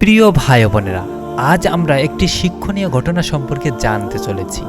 প্রিয় ভাই বোনেরা, আজ আমরা একটি শিক্ষণীয় ঘটনা সম্পর্কে জানতে চলেছি।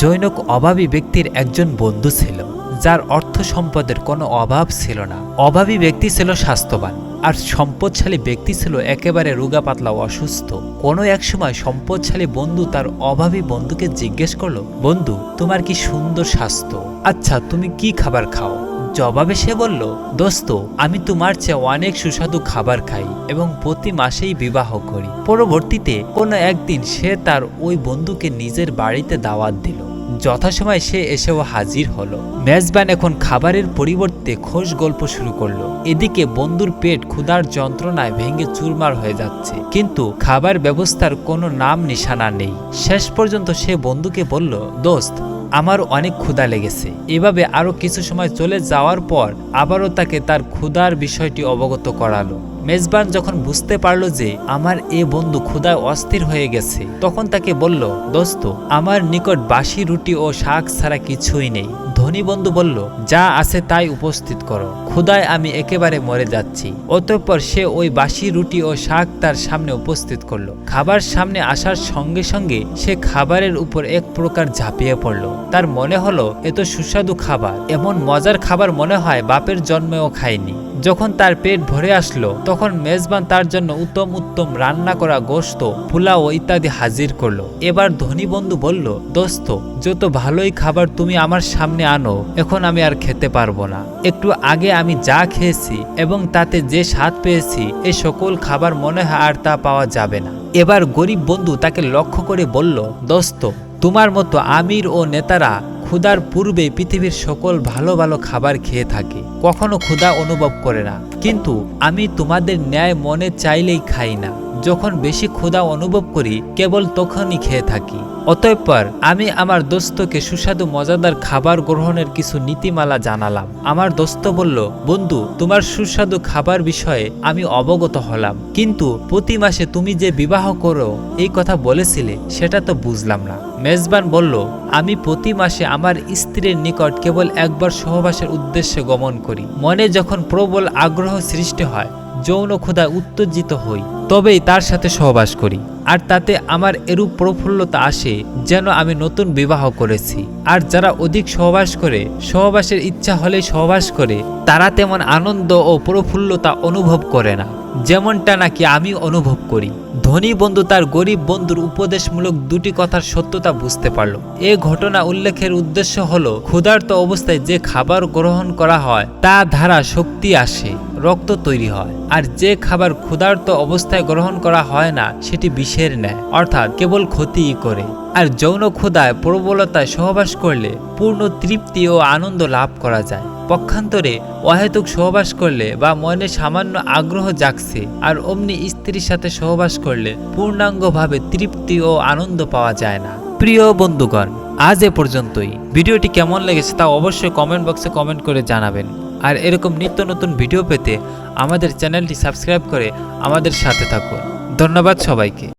জৈনক অভাবী ব্যক্তির একজন বন্ধু ছিল, যার অর্থ সম্পদের কোনো অভাব ছিল না। অভাবী ব্যক্তি ছিল স্বাস্থ্যবান, আর সম্পদশালী ব্যক্তি ছিল একেবারে রোগা পাতলা অসুস্থ। কোনো এক সময় সম্পদশালী বন্ধু তার অভাবী বন্ধুকে জিজ্ঞেস করল, বন্ধু, তোমার কি সুন্দর স্বাস্থ্য? আচ্ছা তুমি কি খাবার খাও? জবাবে সে বলল, দোস্ত, আমি তোমার চেয়ে অনেক সুস্বাদু খাবার খাই এবং প্রতি মাসেই বিবাহ করি। পরবর্তীতে কোনো একদিন সে তার ওই বন্ধুকে নিজের বাড়িতে দাওয়াত দিল। যথাসময় সে এসেও হাজির হলো। মেজবান এখন খাবারের পরিবর্তে খোশ গল্প শুরু করল। এদিকে বন্ধুর পেট ক্ষুধার যন্ত্রণায় ভেঙে চুরমার হয়ে যাচ্ছে। কিন্তু খাবার ব্যবস্থার কোনো নাম নিশানা নেই। শেষ পর্যন্ত সে বন্ধুকে বলল, দোস্ত আমার অনেক ক্ষুধা লেগেছে। এভাবে আরও কিছু সময় চলে যাওয়ার পর আবারও তাকে তার ক্ষুধার বিষয়টি অবগত করালো। মেজবান যখন বুঝতে পারল যে আমার এ বন্ধু ক্ষুধায় অস্থির হয়ে গেছে, তখন তাকে বলল, দোস্ত, আমার নিকট বাসি রুটি ও শাক ছাড়া কিছুই নেই। ধনী বন্ধু বলল, যা আছে তাই উপস্থিত করো। ক্ষুধায় আমি একেবারে মরে যাচ্ছি। অতঃপর সে ওই বাসি রুটি ও শাক তার সামনে উপস্থিত করল। খাবার সামনে আসার সঙ্গে সঙ্গে সে খাবারের উপর এক প্রকার ঝাঁপিয়ে পড়ল। তার মনে হলো এত সুস্বাদু খাবার। এমন মজার খাবার মনে হয় বাপের জন্মেও খায়নি যখন তার পেট ভরে আসলো, তখন মেজবান তার জন্য উত্তম উত্তম রান্না করা গোস্ত পোলাও ইত্যাদি হাজির করল। এবার ধনী বন্ধু বলল, দোস্ত, যত ভালোই খাবার তুমি আমার সামনে আনো, এখন আমি আর খেতে পারব না। একটু আগে আমি যা খেয়েছি এবং তাতে যে স্বাদ পেয়েছি, এ সকল খাবার মনে হয় আর তা পাওয়া যাবে না। এবার গরিব বন্ধু তাকে লক্ষ্য করে বলল, দোস্ত, তোমার মতো আমির ও নেতারা ক্ষুধার পূর্বে পৃথিবীর সকল ভালো ভালো খাবার খেয়ে থাকে। কখনো ক্ষুধা অনুভব করে না। কিন্তু আমি তোমাদের ন্যায় মনে চাইলেই খাই না। যখন বেশি ক্ষুধা অনুভব করি, কেবল তখনই খেয়ে থাকি। অতঃপর আমি আমার দোস্তকে সুস্বাদু মজাদার খাবার গ্রহণের কিছু নীতিমালা জানালাম। আমার দোস্ত বলল, বন্ধু, তোমার সুস্বাদু খাবার বিষয়ে আমি অবগত হলাম। কিন্তু প্রতি মাসে তুমি যে বিবাহ করো, এই কথা বলেছিলে, সেটা তো বুঝলাম না। মেজবান বলল, আমি প্রতি মাসে আমার স্ত্রীর নিকট কেবল একবার সহবাসের উদ্দেশ্যে গমন করি। মনে যখন প্রবল আগ্রহ সৃষ্টি হয়, যৌন ক্ষুধা উত্তেজিত হই। তবেই তার সাথে সহবাস করি, আর তাতে আমার এরূপ প্রফুল্লতা আসে যেন আমি নতুন বিবাহ করেছি। আর যারা অধিক সহবাস করে, সহবাসের ইচ্ছা হলে সহবাস করে, তারা তেমন আনন্দ ও প্রফুল্লতা অনুভব করে না। যেমনটা নাকি আমি অনুভব করি। ধনী বন্ধু তার গরিব বন্ধুর উপদেশমূলক দুটি কথার সত্যতা বুঝতে পারল। এ ঘটনা উল্লেখের উদ্দেশ্য হল, ক্ষুধার্ত অবস্থায় যে খাবার গ্রহণ করা হয় তা ধারা শক্তি আসে। রক্ত তৈরি হয়। আর যে খাবার ক্ষুধার্ত অবস্থায় গ্রহণ করা হয় না, সেটি বিষের নেয় অর্থাৎ কেবল ক্ষতিই করে। আর যৌন ক্ষুধায় প্রবলতায় সহবাস করলে পূর্ণ তৃপ্তি ও আনন্দ লাভ করা যায়। পক্ষান্তরে অহেতুক সহবাস করলে বা মনে সামান্য আগ্রহ জাগছে, আর অমনি স্ত্রীর সাথে সহবাস করলে পূর্ণাঙ্গভাবে তৃপ্তি ও আনন্দ পাওয়া যায় না। প্রিয় বন্ধুগণ, আজ এ পর্যন্তই। ভিডিওটি কেমন লেগেছে তা অবশ্যই কমেন্ট বক্সে কমেন্ট করে জানাবেন। আর এরকম নিত্য নতুন ভিডিও পেতে আমাদের চ্যানেলটি সাবস্ক্রাইব করে আমাদের সাথে থাকুন। ধন্যবাদ সবাইকে।